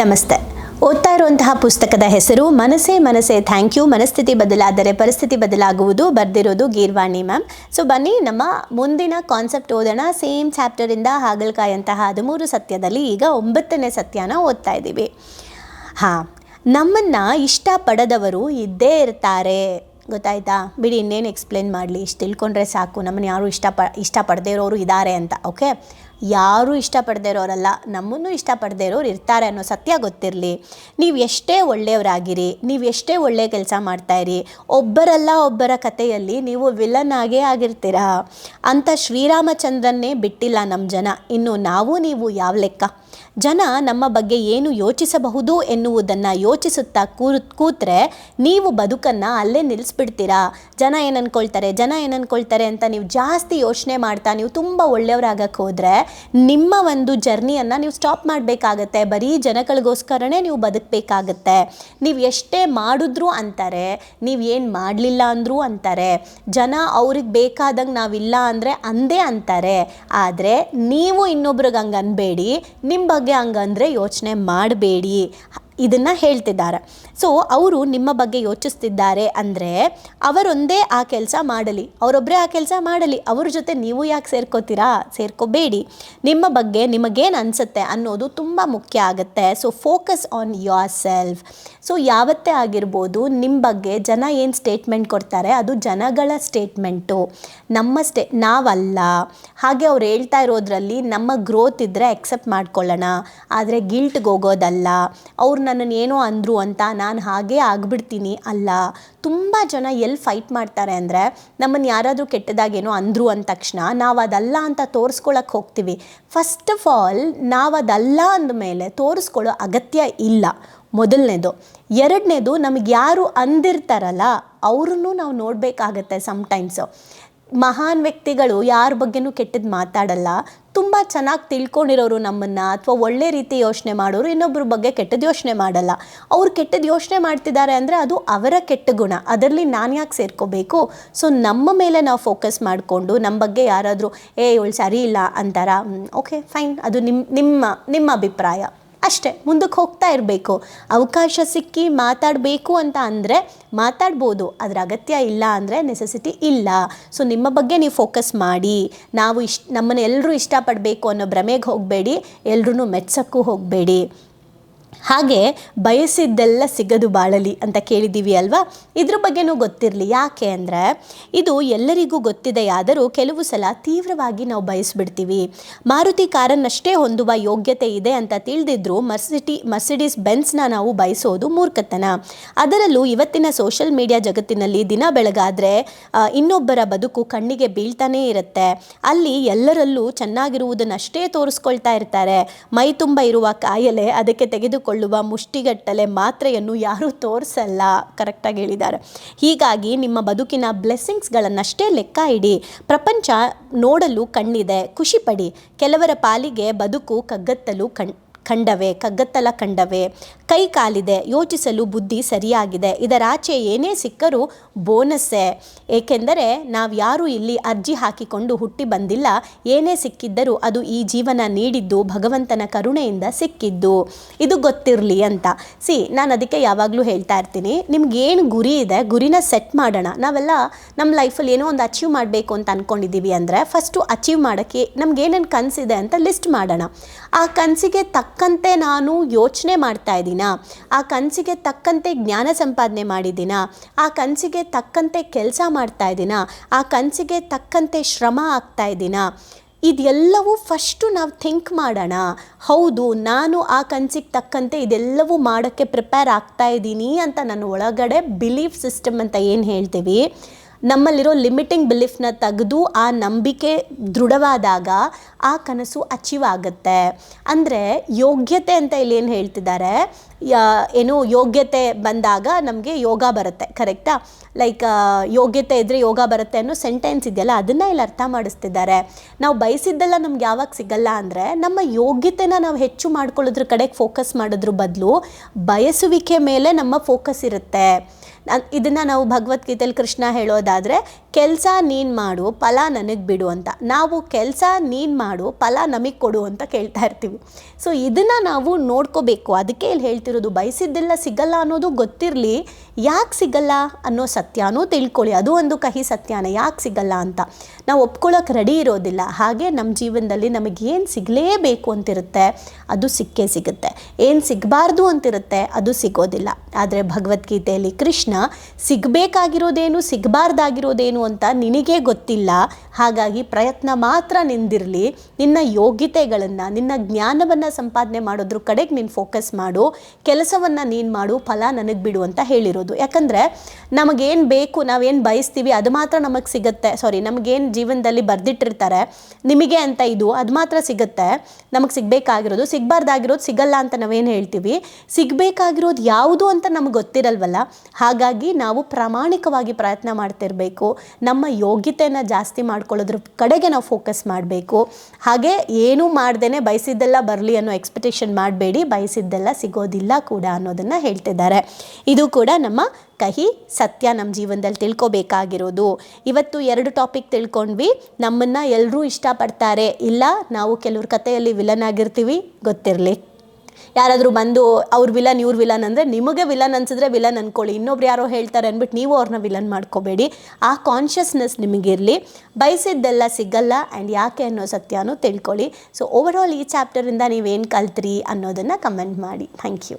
ನಮಸ್ತೆ. ಓದ್ತಾ ಇರುವಂತಹ ಪುಸ್ತಕದ ಹೆಸರು ಮನಸ್ಸೇ ಮನಸ್ಸೇ, ಥ್ಯಾಂಕ್ ಯು. ಮನಸ್ಥಿತಿ ಬದಲಾದರೆ ಪರಿಸ್ಥಿತಿ ಬದಲಾಗುವುದು. ಬರೆದಿರೋದು ಗೀರ್ವಾಣಿ ಮ್ಯಾಮ್. ಸೊ ಬನ್ನಿ, ನಮ್ಮ ಮುಂದಿನ ಕಾನ್ಸೆಪ್ಟ್ ಓದೋಣ. ಸೇಮ್ ಚಾಪ್ಟರಿಂದ ಹಾಗಲಕಾಯಂತಹ ಹದಿಮೂರು ಸತ್ಯದಲ್ಲಿ ಈಗ ಒಂಬತ್ತನೇ ಸತ್ಯನ ಓದ್ತಾ ಇದ್ದೀವಿ. ಹಾಂ, ನಮ್ಮನ್ನು ಇಷ್ಟಪಡದವರು ಇದ್ದೇ ಇರ್ತಾರೆ. ಗೊತ್ತಾಯ್ತಾ? ಬಿಡಿ, ಇನ್ನೇನು ಎಕ್ಸ್ಪ್ಲೇನ್ ಮಾಡಲಿ? ಇಷ್ಟು ತಿಳ್ಕೊಂಡ್ರೆ ಸಾಕು. ನಮ್ಮನ್ನು ಯಾರು ಇಷ್ಟಪ, ಇಷ್ಟಪಡದೇ ಇರೋರು ಇದ್ದಾರೆ ಅಂತ ಓಕೆ ಯಾರೂ ಇಷ್ಟಪಡದೇ ಇರೋರಲ್ಲ, ನಮ್ಮನ್ನು ಇಷ್ಟಪಡದೇ ಇರೋರು ಇರ್ತಾರೆ ಅನ್ನೋ ಸತ್ಯ ಗೊತ್ತಿರಲಿ. ನೀವು ಎಷ್ಟೇ ಒಳ್ಳೆಯವರಾಗಿರಿ, ನೀವು ಎಷ್ಟೇ ಒಳ್ಳೆಯ ಕೆಲಸ ಮಾಡ್ತಾಯಿರಿ ಒಬ್ಬರಲ್ಲ ಒಬ್ಬರ ಕಥೆಯಲ್ಲಿ ನೀವು ವಿಲನ್ ಆಗೇ ಆಗಿರ್ತೀರಾ? ಅಂತ ಶ್ರೀರಾಮಚಂದ್ರನ್ನೇ ಬಿಟ್ಟಿಲ್ಲ ನಮ್ಮ ಜನ. ಇನ್ನು ನಾವು ನೀವು ಯಾವ ಲೆಕ್ಕ? ಜನ ನಮ್ಮ ಬಗ್ಗೆ ಏನು ಯೋಚಿಸಬಹುದು ಎನ್ನುವುದನ್ನು ಯೋಚಿಸುತ್ತಾ ಕೂರು, ಕೂತ್ರೆ ನೀವು ಬದುಕನ್ನು ಅಲ್ಲೇ ನಿಲ್ಲಿಸ್ಬಿಡ್ತೀರಾ ಜನ ಏನನ್ಕೊಳ್ತಾರೆ ಜನ ಏನನ್ಕೊಳ್ತಾರೆ ಅಂತ ನೀವು ಜಾಸ್ತಿ ಯೋಚನೆ ಮಾಡ್ತಾ ನೀವು ತುಂಬ ಒಳ್ಳೆಯವರಾಗಕ್ಕೆ ಹೋದರೆ ನಿಮ್ಮ ಒಂದು ಜರ್ನಿಯನ್ನು ನೀವು ಸ್ಟಾಪ್ ಮಾಡಬೇಕಾಗತ್ತೆ. ಬರೀ ಜನಗಳಿಗೋಸ್ಕರನೇ ನೀವು ಬದುಕಬೇಕಾಗತ್ತೆ. ನೀವು ಎಷ್ಟೇ ಮಾಡಿದ್ರು ಅಂತಾರೆ, ನೀವು ಏನು ಮಾಡಲಿಲ್ಲ ಅಂದರೂ ಅಂತಾರೆ. ಜನ ಅವ್ರಿಗೆ ಬೇಕಾದಂಗೆ ನಾವಿಲ್ಲ ಅಂದರೆ ಅಂದೇ ಅಂತಾರೆ. ಆದರೆ ನೀವು ಇನ್ನೊಬ್ರಿಗೆ ಹಂಗೆ ಅನ್ಬೇಡಿ ನಿಮ್ಮ ಬಗ್ಗೆ ಹಂಗಂದರೆ ಯೋಚನೆ ಮಾಡಬೇಡಿ. ಇದನ್ನು ಹೇಳ್ತಿದ್ದಾರೆ. ಸೊ ಅವರು ನಿಮ್ಮ ಬಗ್ಗೆ ಯೋಚಿಸ್ತಿದ್ದಾರೆ ಅಂದರೆ ಅವರೊಂದೇ ಆ ಕೆಲಸ ಮಾಡಲಿ. ಅವರೊಬ್ಬರೇ ಆ ಕೆಲಸ ಮಾಡಲಿ. ಅವ್ರ ಜೊತೆ ನೀವು ಯಾಕೆ ಸೇರ್ಕೋತೀರಾ? ಸೇರ್ಕೋಬೇಡಿ. ನಿಮ್ಮ ಬಗ್ಗೆ ನಿಮಗೇನು ಅನಿಸುತ್ತೆ ಅನ್ನೋದು ತುಂಬ ಮುಖ್ಯ ಆಗುತ್ತೆ. So focus on yourself so ಯಾವತ್ತೇ ಆಗಿರ್ಬೋದು ನಿಮ್ಮ ಬಗ್ಗೆ ಜನ ಏನು ಸ್ಟೇಟ್ಮೆಂಟ್ ಕೊಡ್ತಾರೆ? ಅದು ಜನಗಳ ಸ್ಟೇಟ್ಮೆಂಟು ನಮ್ಮ ಸ್ಟೇ ನಾವಲ್ಲ. ಹಾಗೆ ಅವ್ರು ಹೇಳ್ತಾ ಇರೋದ್ರಲ್ಲಿ ನಮ್ಮ ಗ್ರೋತ್ ಇದ್ದರೆ ಎಕ್ಸೆಪ್ಟ್ ಮಾಡ್ಕೊಳ್ಳೋಣ. ಆದರೆ ಗಿಲ್ಟ್ಗೆ ಹೋಗೋದಲ್ಲ. ಅವ್ರು ನನ್ನನ್ನು ಏನೋ ಅಂದರು ಅಂತ ನಾನು ಹಾಗೇ ಆಗಿಬಿಡ್ತೀನಿ ಅಲ್ಲ. ತುಂಬ ಜನ ಎಲ್ಲಿ ಫೈಟ್ ಮಾಡ್ತಾರೆ ಅಂದರೆ ನಮ್ಮನ್ನು ಯಾರಾದರೂ ಕೆಟ್ಟದಾಗೇನೋ ಅಂದರು ಅಂದ ತಕ್ಷಣ ನಾವು ಅದಲ್ಲ ಅಂತ ತೋರಿಸ್ಕೊಳಕ್ಕೆ ಹೋಗ್ತೀವಿ. ಫಸ್ಟ್ ಆಫ್ ಆಲ್ ನಾವು ಅದಲ್ಲ ಅಂದಮೇಲೆ ತೋರಿಸ್ಕೊಳ್ಳೋ ಅಗತ್ಯ ಇಲ್ಲ. ಮೊದಲನೇದು. ಎರಡನೇದು ನಮಗೆ ಯಾರು ಅಂದಿರ್ತಾರಲ್ಲ, ಅವ್ರನ್ನೂ ನಾವು ನೋಡಬೇಕಾಗತ್ತೆ ಸಮ್ಟೈಮ್ಸು ಮಹಾನ್ ವ್ಯಕ್ತಿಗಳು ಯಾರ ಬಗ್ಗೆನೂ ಕೆಟ್ಟದ್ದು ಮಾತಾಡಲ್ಲ. ತುಂಬ ಚೆನ್ನಾಗಿ ತಿಳ್ಕೊಂಡಿರೋರು ನಮ್ಮನ್ನು ಅಥವಾ ಒಳ್ಳೆ ರೀತಿ ಯೋಚನೆ ಮಾಡೋರು ಇನ್ನೊಬ್ಬರ ಬಗ್ಗೆ ಕೆಟ್ಟದ್ದು ಯೋಚನೆ ಮಾಡಲ್ಲ. ಅವ್ರು ಕೆಟ್ಟದ್ದು ಯೋಚನೆ ಮಾಡ್ತಿದ್ದಾರೆ ಅಂದರೆ ಅದು ಅವರ ಕೆಟ್ಟ ಗುಣ. ಅದರಲ್ಲಿ ನಾನು ಯಾಕೆ ಸೇರ್ಕೋಬೇಕು? ಸೊ, ನಮ್ಮ ಮೇಲೆ ನಾವು ಫೋಕಸ್ ಮಾಡಿಕೊಂಡು ನಮ್ಮ ಬಗ್ಗೆ ಯಾರಾದರೂ, ಏ, ಇವಳು ಸರಿ ಇಲ್ಲ ಅಂತಾರ? ಓಕೆ ಫೈನ್ ಅದು ನಿಮ್ಮ ನಿಮ್ಮ ನಿಮ್ಮ ಅಭಿಪ್ರಾಯ. ಅಷ್ಟೇ, ಮುಂದಕ್ಕೆ ಹೋಗ್ತಾ ಇರಬೇಕು. ಅವಕಾಶ ಸಿಕ್ಕಿ ಮಾತಾಡಬೇಕು ಅಂತ ಅಂದರೆ ಮಾತಾಡ್ಬೋದು ಅದರ ಅಗತ್ಯ ಇಲ್ಲ ಅಂದರೆ ನೆಸೆಸಿಟಿ ಇಲ್ಲ. ಸೊ ನಿಮ್ಮ ಬಗ್ಗೆ ನೀವು ಫೋಕಸ್ ಮಾಡಿ. ನಾವು ಇಷ್ಟ ನಮ್ಮನ್ನು ಎಲ್ಲರೂ ಇಷ್ಟಪಡಬೇಕು ಅನ್ನೋ ಭ್ರಮೆಗೆ ಹೋಗಬೇಡಿ ಎಲ್ಲರೂ ಮೆಚ್ಚಕ್ಕೂ ಹೋಗಬೇಡಿ. ಹಾಗೆ ಬಯಸಿದ್ದೆಲ್ಲ ಸಿಗದು ಬಾಳಲಿ ಅಂತ ಕೇಳಿದ್ದೀವಿ ಅಲ್ವಾ? ಇದ್ರ ಬಗ್ಗೆನೂ ಗೊತ್ತಿರಲಿ. ಯಾಕೆ ಅಂದರೆ ಇದು ಎಲ್ಲರಿಗೂ ಗೊತ್ತಿದೆಯಾದರೂ ಕೆಲವು ಸಲ ತೀವ್ರವಾಗಿ ನಾವು ಬಯಸ್ಬಿಡ್ತೀವಿ. ಮಾರುತಿ ಕಾರನ್ನಷ್ಟೇ ಹೊಂದುವ ಯೋಗ್ಯತೆ ಇದೆ ಅಂತ ತಿಳಿದಿದ್ರು ಮರ್ಸಿಟಿ ಮರ್ಸಿಡೀಸ್ ಬೆನ್ಸ್ನ ನಾವು ಬಯಸೋದು ಮೂರ್ಖತನ. ಅದರಲ್ಲೂ ಇವತ್ತಿನ ಸೋಷಲ್ ಮೀಡಿಯಾ ಜಗತ್ತಿನಲ್ಲಿ ದಿನ ಬೆಳಗಾದರೆ ಇನ್ನೊಬ್ಬರ ಬದುಕು ಕಣ್ಣಿಗೆ ಬೀಳ್ತಾನೇ ಇರುತ್ತೆ. ಅಲ್ಲಿ ಎಲ್ಲರಲ್ಲೂ ಚೆನ್ನಾಗಿರುವುದನ್ನಷ್ಟೇ ತೋರಿಸ್ಕೊಳ್ತಾ ಇರ್ತಾರೆ. ಮೈ ತುಂಬ ಇರುವ ಕಾಯಲೆ ಅದಕ್ಕೆ ತೆಗೆದುಕೊಳ್ಳುವ ಮುಷ್ಟಿಗಟ್ಟಲೆ ಮಾತ್ರೆಯನ್ನು ಯಾರೂ ತೋರಿಸಲ್ಲ. ಕರೆಕ್ಟಾಗಿ ಹೇಳಿದ್ದಾರೆ. ಹೀಗಾಗಿ ನಿಮ್ಮ ಬದುಕಿನ ಬ್ಲೆಸ್ಸಿಂಗ್ಸ್ಗಳನ್ನಷ್ಟೇ ಲೆಕ್ಕ ಇಡಿ. ಪ್ರಪಂಚ ನೋಡಲು ಕಣ್ಣಿದೆ. ಖುಷಿಪಡಿ ಕೆಲವರ ಪಾಲಿಗೆ ಬದುಕು ಕಗ್ಗತ್ತಲು ಕಣ್ ಕಂಡವೆ ಕಗ್ಗತ್ತಲ ಕಂಡವೆ ಕೈ ಕಾಲಿದೆ, ಯೋಚಿಸಲು ಬುದ್ಧಿ ಸರಿಯಾಗಿದೆ. ಇದರಾಚೆ ಏನೇ ಸಿಕ್ಕರೂ ಬೋನಸ್ಸೇ. ಏಕೆಂದರೆ ನಾವು ಯಾರೂ ಇಲ್ಲಿ ಅರ್ಜಿ ಹಾಕಿಕೊಂಡು ಹುಟ್ಟಿ ಬಂದಿಲ್ಲ. ಏನೇ ಸಿಕ್ಕಿದ್ದರೂ ಅದು ಈ ಜೀವನ ನೀಡಿದ್ದು, ಭಗವಂತನ ಕರುಣೆಯಿಂದ ಸಿಕ್ಕಿದ್ದು. ಇದು ಗೊತ್ತಿರಲಿ ಅಂತ. ಸಿ, ನಾನು ಅದಕ್ಕೆ ಯಾವಾಗಲೂ ಹೇಳ್ತಾ ಇರ್ತೀನಿ. ನಿಮ್ಗೇನು ಗುರಿ ಇದೆ, ಗುರಿನ ಸೆಟ್ ಮಾಡೋಣ. ನಾವೆಲ್ಲ ನಮ್ಮ ಲೈಫಲ್ಲಿ ಏನೋ ಒಂದು ಅಚೀವ್ ಮಾಡಬೇಕು ಅಂತ ಅಂದ್ಕೊಂಡಿದ್ದೀವಿ ಅಂದರೆ ಫಸ್ಟು ಅಚೀವ್ ಮಾಡೋಕ್ಕೆ ನಮ್ಗೆ ಏನೇನು ಕನಸಿದೆ ಅಂತ ಲಿಸ್ಟ್ ಮಾಡೋಣ. ಆ ಕನಸಿಗೆ ತಕ್ಕಂತೆ ನಾನು ಯೋಚನೆ ಮಾಡ್ತಾ ಇದ್ದೀನಾ? ಆ ಕನಸಿಗೆ ತಕ್ಕಂತೆ ಜ್ಞಾನ ಸಂಪಾದನೆ ಮಾಡಿದ್ದೀನಾ? ಆ ಕನಸಿಗೆ ತಕ್ಕಂತೆ ಕೆಲಸ ಮಾಡ್ತಾ ಇದ್ದೀನಾ? ಆ ಕನಸಿಗೆ ತಕ್ಕಂತೆ ಶ್ರಮ ಆಗ್ತಾ ಇದ್ದೀನಾ? ಇದೆಲ್ಲವೂ ಫಸ್ಟು ನಾವು ಥಿಂಕ್ ಮಾಡೋಣ. ಹೌದು, ನಾನು ಆ ಕನಸಿಗೆ ತಕ್ಕಂತೆ ಇದೆಲ್ಲವೂ ಮಾಡೋಕ್ಕೆ ಪ್ರಿಪೇರ್ ಆಗ್ತಾ ಇದ್ದೀನಿ ಅಂತ ನನ್ನ ಒಳಗಡೆ ಬಿಲೀಫ್ ಸಿಸ್ಟಮ್ ಅಂತ ಏನು ಹೇಳ್ತೀವಿ? ನಮ್ಮಲ್ಲಿರೋ ಲಿಮಿಟಿಂಗ್ ಬಿಲೀಫ್ನ ತೆಗೆದು ಆ ನಂಬಿಕೆ ದೃಢವಾದಾಗ ಆ ಕನಸು ಅಚೀವ್ ಆಗುತ್ತೆ ಅಂದರೆ ಯೋಗ್ಯತೆ ಅಂತ ಇಲ್ಲಿ ಏನು ಹೇಳ್ತಿದ್ದಾರೆ? ಏನು ಯೋಗ್ಯತೆ ಬಂದಾಗ ನಮಗೆ ಯೋಗ ಬರುತ್ತೆ ಕರೆಕ್ಟಾ ಲೈಕ್ ಯೋಗ್ಯತೆ ಇದ್ದರೆ ಯೋಗ ಬರುತ್ತೆ ಅನ್ನೋ ಸೆಂಟೆನ್ಸ್ ಇದೆಯಲ್ಲ, ಅದನ್ನು ಇಲ್ಲಿ ಅರ್ಥ ಮಾಡಿಸ್ತಿದ್ದಾರೆ. ನಾವು ಬಯಸಿದ್ದೆಲ್ಲ ನಮ್ಗೆ ಯಾವಾಗ ಸಿಗಲ್ಲ ಅಂದರೆ ನಮ್ಮ ಯೋಗ್ಯತೆನ ನಾವು ಹೆಚ್ಚು ಮಾಡ್ಕೊಳ್ಳೋದ್ರ ಕಡೆಗೆ ಫೋಕಸ್ ಮಾಡೋದ್ರ ಬದಲು ಬಯಸುವಿಕೆ ಮೇಲೆ ನಮ್ಮ ಫೋಕಸ್ ಇರುತ್ತೆ. ಇದನ್ನು ನಾವು ಭಗವದ್ಗೀತೆಯಲ್ಲಿ ಕೃಷ್ಣ ಹೇಳೋದಾದರೆ, ಕೆಲಸ ನೀನು ಮಾಡು, ಫಲ ನನಗೆ ಬಿಡು ಅಂತ. ನಾವು ಕೆಲಸ ನೀನು ಮಾಡು, ಫಲ ನಮಗೆ ಕೊಡು ಅಂತ ಕೇಳ್ತಾ ಇರ್ತೀವಿ. ಸೊ ಇದನ್ನು ನಾವು ನೋಡ್ಕೋಬೇಕು. ಅದಕ್ಕೆ ಇಲ್ಲಿ ಹೇಳ್ತಿರೋದು, ಬಯಸಿದ್ದೆಲ್ಲ ಸಿಗಲ್ಲ ಅನ್ನೋದು ಗೊತ್ತಿರಲಿ. ಯಾಕೆ ಸಿಗಲ್ಲ ಅನ್ನೋ ಸತ್ಯನೂ ತಿಳ್ಕೊಳ್ಳಿ. ಅದು ಒಂದು ಕಹಿ ಸತ್ಯನೇ. ಯಾಕೆ ಸಿಗಲ್ಲ ಅಂತ. ನಾವು ಒಪ್ಕೊಳ್ಳೋಕೆ ರೆಡಿ ಇರೋದಿಲ್ಲ. ಹಾಗೆ ನಮ್ಮ ಜೀವನದಲ್ಲಿ ನಮಗೇನು ಸಿಗಲೇಬೇಕು ಅಂತಿರುತ್ತೆ, ಅದು ಸಿಕ್ಕೇ ಸಿಗುತ್ತೆ. ಏನು ಸಿಗಬಾರ್ದು ಅಂತಿರುತ್ತೆ, ಅದು ಸಿಗೋದಿಲ್ಲ. ಆದರೆ ಭಗವದ್ಗೀತೆಯಲ್ಲಿ ಕೃಷ್ಣ ಸಿಗಬೇಕಾಗಿರೋದೇನು, ಸಿಗಬಾರ್ದಾಗಿರೋದೇನು ಅಂತ ನಿನಗೆ ಗೊತ್ತಿಲ್ಲ. ಹಾಗಾಗಿ ಪ್ರಯತ್ನ ಮಾತ್ರ ನಿಂದಿರಲಿ. ನಿನ್ನ ಯೋಗ್ಯತೆಗಳನ್ನು, ನಿನ್ನ ಜ್ಞಾನವನ್ನು ಸಂಪಾದನೆ ಮಾಡೋದ್ರ ಕಡೆಗೆ ನೀನು ಫೋಕಸ್ ಮಾಡು. ಕೆಲಸವನ್ನು ನೀನು ಮಾಡು, ಫಲ ನನಗೆ ಬಿಡು ಅಂತ ಹೇಳಿರೋದು. ಯಾಕಂದರೆ ನಮಗೇನು ಬೇಕು, ನಾವೇನು ಬಯಸ್ತೀವಿ, ಅದು ಮಾತ್ರ ನಮಗೆ ಸಿಗುತ್ತೆ. ಸಾರಿ ನಮಗೇನು ಜೀವನದಲ್ಲಿ ಬರೆದಿಟ್ಟಿರ್ತಾರೆ, ನಿಮಗೆ ಅಂತ ಇದು, ಅದು ಮಾತ್ರ ಸಿಗುತ್ತೆ. ನಮಗೆ ಸಿಗಬೇಕಾಗಿರೋದು, ಸಿಗಬಾರ್ದಾಗಿರೋದು ಸಿಗಲ್ಲ ಅಂತ ನಾವೇನು ಹೇಳ್ತೀವಿ? ಸಿಗಬೇಕಾಗಿರೋದು ಯಾವುದು ಅಂತ ನಮಗೆ ಗೊತ್ತಿರಲ್ವಲ್ಲ? ಹಾಗಾಗಿ ನಾವು ಪ್ರಾಮಾಣಿಕವಾಗಿ ಪ್ರಯತ್ನ ಮಾಡ್ತಿರಬೇಕು. ನಮ್ಮ ಯೋಗ್ಯತೆಯನ್ನು ಜಾಸ್ತಿ ಮಾಡ್ಕೊಳ್ಳೋದ್ರ ಕಡೆಗೆ ನಾವು ಫೋಕಸ್ ಮಾಡಬೇಕು. ಹಾಗೆ ಏನೂ ಮಾಡ್ದೇ ಬಯಸಿದ್ದೆಲ್ಲ ಬರಲಿ ಅನ್ನೋ ಎಕ್ಸ್ಪೆಕ್ಟೇಷನ್ ಮಾಡಬೇಡಿ, ಬಯಸಿದ್ದೆಲ್ಲ ಸಿಗೋದಿಲ್ಲ ಕೂಡ ಅನ್ನೋದನ್ನು ಹೇಳ್ತಿದ್ದಾರೆ. ಇದು ಕೂಡ ನಮ್ಮ ಕಹಿ ಸತ್ಯ ನಮ್ಮ ಜೀವನದಲ್ಲಿ ತಿಳ್ಕೊಬೇಕಾಗಿರೋದು. ಇವತ್ತು ಎರಡು ಟಾಪಿಕ್ ತಿಳ್ಕೊಂಡ್ವಿ. ನಮ್ಮನ್ನು ಎಲ್ಲರೂ ಇಷ್ಟಪಡ್ತಾರೆ. ಇಲ್ಲ, ನಾವು ಕೆಲವ್ರ ಕಥೆಯಲ್ಲಿ ವಿಲನ್ ಆಗಿರ್ತೀವಿ, ಗೊತ್ತಿರಲಿ. ಯಾರಾದರೂ ಬಂದು ಅವ್ರ ವಿಲನ್ ಇವ್ರ ವಿಲನ್ ಅಂದರೆ ನಿಮಗೆ ವಿಲನ್ ಅನ್ಸಿದ್ರೆ ವಿಲನ್ ಅಂದ್ಕೊಳ್ಳಿ ಇನ್ನೊಬ್ರು ಯಾರೋ ಹೇಳ್ತಾರೆ ಅಂದ್ಬಿಟ್ಟು ನೀವು ಅವ್ರನ್ನ ವಿಲನ್ ಮಾಡ್ಕೋಬೇಡಿ. ಆ ಕಾನ್ಷಿಯಸ್ನೆಸ್ ನಿಮಗಿರಲಿ. ಬಯಸಿದ್ದೆಲ್ಲ ಸಿಗಲ್ಲ. ಆ್ಯಂಡ್ ಯಾಕೆ ಅನ್ನೋ ಸತ್ಯನೂ ತಿಳ್ಕೊಳ್ಳಿ. ಸೊ ಓವರ್ ಆಲ್ ಈ ಚಾಪ್ಟರಿಂದ ನೀವೇನು ಕಲ್ತ್ರಿ ಅನ್ನೋದನ್ನು ಕಮೆಂಟ್ ಮಾಡಿ. Thank you